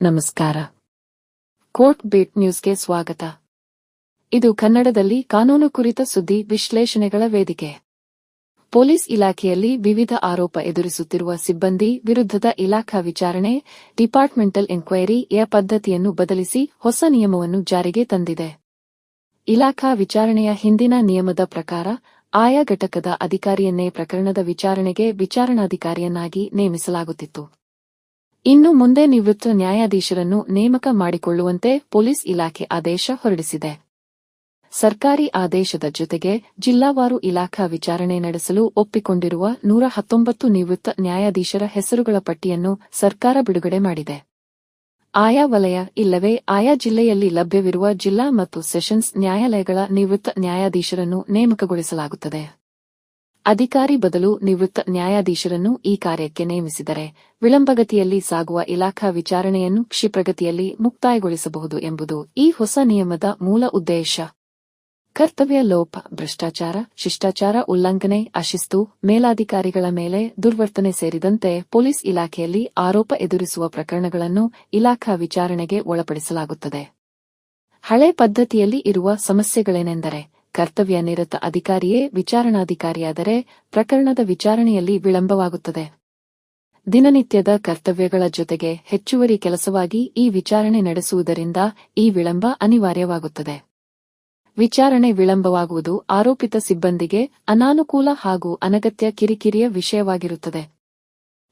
ನಮಸ್ಕಾರ. Court beet ನ್ಯೂಸ್ಗೆ ಸ್ವಾಗತ. ಇದು ಕನ್ನಡದಲ್ಲಿ ಕಾನೂನು ಕುರಿತ ಸುದ್ದಿ ವಿಶ್ಲೇಷಣೆಗಳ ವೇದಿಕೆ. ಪೊಲೀಸ್ ಇಲಾಖೆಯಲ್ಲಿ ವಿವಿಧ ಆರೋಪ ಎದುರಿಸುತ್ತಿರುವ ಸಿಬ್ಬಂದಿ ವಿರುದ್ಧದ ಇಲಾಖಾ ವಿಚಾರಣೆ, ಡಿಪಾರ್ಟ್ಮೆಂಟಲ್ ಎನ್ಕ್ವೈರಿ ಎ ಪದ್ಧತಿಯನ್ನು ಬದಲಿಸಿ ಹೊಸ ನಿಯಮವನ್ನು ಜಾರಿಗೆ ತಂದಿದೆ. ಇಲಾಖಾ ವಿಚಾರಣೆಯ ಹಿಂದಿನ ನಿಯಮದ ಪ್ರಕಾರ, ಆಯಾ ಘಟಕದ ಅಧಿಕಾರಿಯನ್ನೇ ಪ್ರಕರಣದ ವಿಚಾರಣೆಗೆ ವಿಚಾರಣಾಧಿಕಾರಿಯನ್ನಾಗಿ ನೇಮಿಸಲಾಗುತ್ತಿತ್ತು. ಇನ್ನು ಮುಂದೆ ನಿವೃತ್ತ ನ್ಯಾಯಾಧೀಶರನ್ನು ನೇಮಕ ಮಾಡಿಕೊಳ್ಳುವಂತೆ ಪೊಲೀಸ್ ಇಲಾಖೆ ಆದೇಶ ಹೊರಡಿಸಿದೆ. ಸರ್ಕಾರಿ ಆದೇಶದ ಜೊತೆಗೆ ಜಿಲ್ಲಾವಾರು ಇಲಾಖಾ ವಿಚಾರಣೆ ನಡೆಸಲು ಒಪ್ಪಿಕೊಂಡಿರುವ ನೂರ ಹತ್ತೊಂಬತ್ತು ನಿವೃತ್ತ ನ್ಯಾಯಾಧೀಶರ ಹೆಸರುಗಳ ಪಟ್ಟಿಯನ್ನು ಸರ್ಕಾರ ಬಿಡುಗಡೆ ಮಾಡಿದೆ. ಆಯಾ ವಲಯ ಇಲ್ಲವೇ ಆಯಾ ಜಿಲ್ಲೆಯಲ್ಲಿ ಲಭ್ಯವಿರುವ ಜಿಲ್ಲಾ ಮತ್ತು ಸೆಷನ್ಸ್ ನ್ಯಾಯಾಲಯಗಳ ನಿವೃತ್ತ ನ್ಯಾಯಾಧೀಶರನ್ನು ನೇಮಕಗೊಳಿಸಲಾಗುತ್ತದೆ. ಅಧಿಕಾರಿ ಬದಲು ನಿವೃತ್ತ ನ್ಯಾಯಾಧೀಶರನ್ನು ಈ ಕಾರ್ಯಕ್ಕೆ ನೇಮಿಸಿದರೆ ವಿಳಂಬಗತಿಯಲ್ಲಿ ಸಾಗುವ ಇಲಾಖಾ ವಿಚಾರಣೆಯನ್ನು ಕ್ಷಿಪ್ರಗತಿಯಲ್ಲಿ ಮುಕ್ತಾಯಗೊಳಿಸಬಹುದು ಎಂಬುದು ಈ ಹೊಸ ನಿಯಮದ ಮೂಲ ಉದ್ದೇಶ. ಕರ್ತವ್ಯ ಲೋಪ, ಭ್ರಷ್ಟಾಚಾರ, ಶಿಷ್ಟಾಚಾರ, ಉಲ್ಲಂಘನೆ, ಅಶಿಸ್ತು, ಮೇಲಾಧಿಕಾರಿಗಳ ಮೇಲೆ ದುರ್ವರ್ತನೆ ಸೇರಿದಂತೆ ಪೊಲೀಸ್ ಇಲಾಖೆಯಲ್ಲಿ ಆರೋಪ ಎದುರಿಸುವ ಪ್ರಕರಣಗಳನ್ನು ಇಲಾಖಾ ವಿಚಾರಣೆಗೆ ಒಳಪಡಿಸಲಾಗುತ್ತದೆ. ಹಳೆ ಪದ್ಧತಿಯಲ್ಲಿ ಇರುವ ಸಮಸ್ಯೆಗಳೇನೆಂದರೆ ಕರ್ತವ್ಯ ನಿರತ ಅಧಿಕಾರಿಯೇ ವಿಚಾರಣಾಧಿಕಾರಿಯಾದರೆ ಪ್ರಕರಣದ ವಿಚಾರಣೆಯಲ್ಲಿ ವಿಳಂಬವಾಗುತ್ತದೆ. ದಿನನಿತ್ಯದ ಕರ್ತವ್ಯಗಳ ಜೊತೆಗೆ ಹೆಚ್ಚುವರಿ ಕೆಲಸವಾಗಿ ಈ ವಿಚಾರಣೆ ನಡೆಸುವುದರಿಂದ ಈ ವಿಳಂಬ ಅನಿವಾರ್ಯವಾಗುತ್ತದೆ. ವಿಚಾರಣೆ ವಿಳಂಬವಾಗುವುದು ಆರೋಪಿತ ಸಿಬ್ಬಂದಿಗೆ ಅನಾನುಕೂಲ ಹಾಗೂ ಅನಗತ್ಯ ಕಿರಿಕಿರಿಯ ವಿಷಯವಾಗಿರುತ್ತದೆ.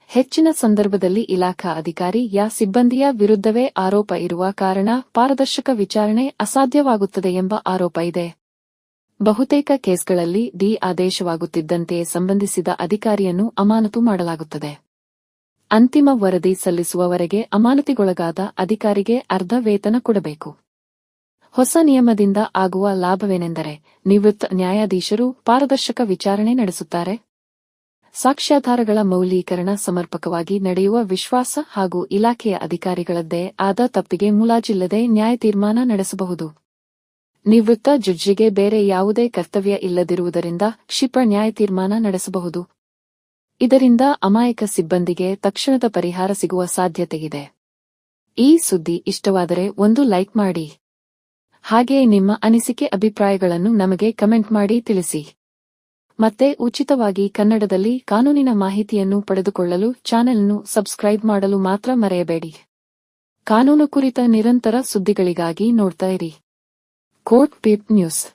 ಹೆಚ್ಚಿನ ಸಂದರ್ಭದಲ್ಲಿ ಇಲಾಖಾ ಅಧಿಕಾರಿ ಯಾ ಸಿಬ್ಬಂದಿಯ ವಿರುದ್ಧವೇ ಆರೋಪ ಇರುವ ಕಾರಣ ಪಾರದರ್ಶಕ ವಿಚಾರಣೆ ಅಸಾಧ್ಯವಾಗುತ್ತದೆ ಎಂಬ ಆರೋಪ ಇದೆ. ಬಹುತೇಕ ಕೇಸ್ಗಳಲ್ಲಿ ಡಿ ಆದೇಶವಾಗುತ್ತಿದ್ದಂತೆಯೇ ಸಂಬಂಧಿಸಿದ ಅಧಿಕಾರಿಯನ್ನು ಅಮಾನತು ಮಾಡಲಾಗುತ್ತದೆ. ಅಂತಿಮ ವರದಿ ಸಲ್ಲಿಸುವವರೆಗೆ ಅಮಾನತಿಗೊಳಗಾದ ಅಧಿಕಾರಿಗೆ ಅರ್ಧ ವೇತನ ಕೊಡಬೇಕು. ಹೊಸ ನಿಯಮದಿಂದ ಆಗುವ ಲಾಭವೇನೆಂದರೆ ನಿವೃತ್ತ ನ್ಯಾಯಾಧೀಶರು ಪಾರದರ್ಶಕ ವಿಚಾರಣೆ ನಡೆಸುತ್ತಾರೆ. ಸಾಕ್ಷ್ಯಾಧಾರಗಳ ಮೌಲ್ಯೀಕರಣ ಸಮರ್ಪಕವಾಗಿ ನಡೆಯುವ ವಿಶ್ವಾಸ ಹಾಗೂ ಇಲಾಖೆಯ ಅಧಿಕಾರಿಗಳದ್ದೇ ಆದ ತಪ್ಪಿಗೆ ಮುಲಾಜಿಲ್ಲದೆ ನ್ಯಾಯ ತೀರ್ಮಾನ ನಡೆಸಬಹುದು. ನಿವೃತ್ತ ಜಡ್ಜಿಗೆ ಬೇರೆ ಯಾವುದೇ ಕರ್ತವ್ಯ ಇಲ್ಲದಿರುವುದರಿಂದ ಕ್ಷಿಪ್ರ ನ್ಯಾಯ ತೀರ್ಮಾನ ನಡೆಸಬಹುದು. ಇದರಿಂದ ಅಮಾಯಕ ಸಿಬ್ಬಂದಿಗೆ ತಕ್ಷಣದ ಪರಿಹಾರ ಸಿಗುವ ಸಾಧ್ಯತೆಯಿದೆ ಈ ಸುದ್ದಿ ಇಷ್ಟವಾದರೆ ಒಂದು ಲೈಕ್ ಮಾಡಿ. ಹಾಗೆಯೇ ನಿಮ್ಮ ಅನಿಸಿಕೆ ಅಭಿಪ್ರಾಯಗಳನ್ನು ನಮಗೆ ಕಮೆಂಟ್ ಮಾಡಿ ತಿಳಿಸಿ. ಮತ್ತೆ ಉಚಿತವಾಗಿ ಕನ್ನಡದಲ್ಲಿ ಕಾನೂನಿನ ಮಾಹಿತಿಯನ್ನು ಪಡೆದುಕೊಳ್ಳಲು ಚಾನೆಲ್ನ್ನು ಸಬ್ಸ್ಕ್ರೈಬ್ ಮಾಡಲು ಮಾತ್ರ ಮರೆಯಬೇಡಿ. ಕಾನೂನು ಕುರಿತ ನಿರಂತರ ಸುದ್ದಿಗಳಿಗಾಗಿ ನೋಡ್ತಾ ಇರಿ. Court Pip News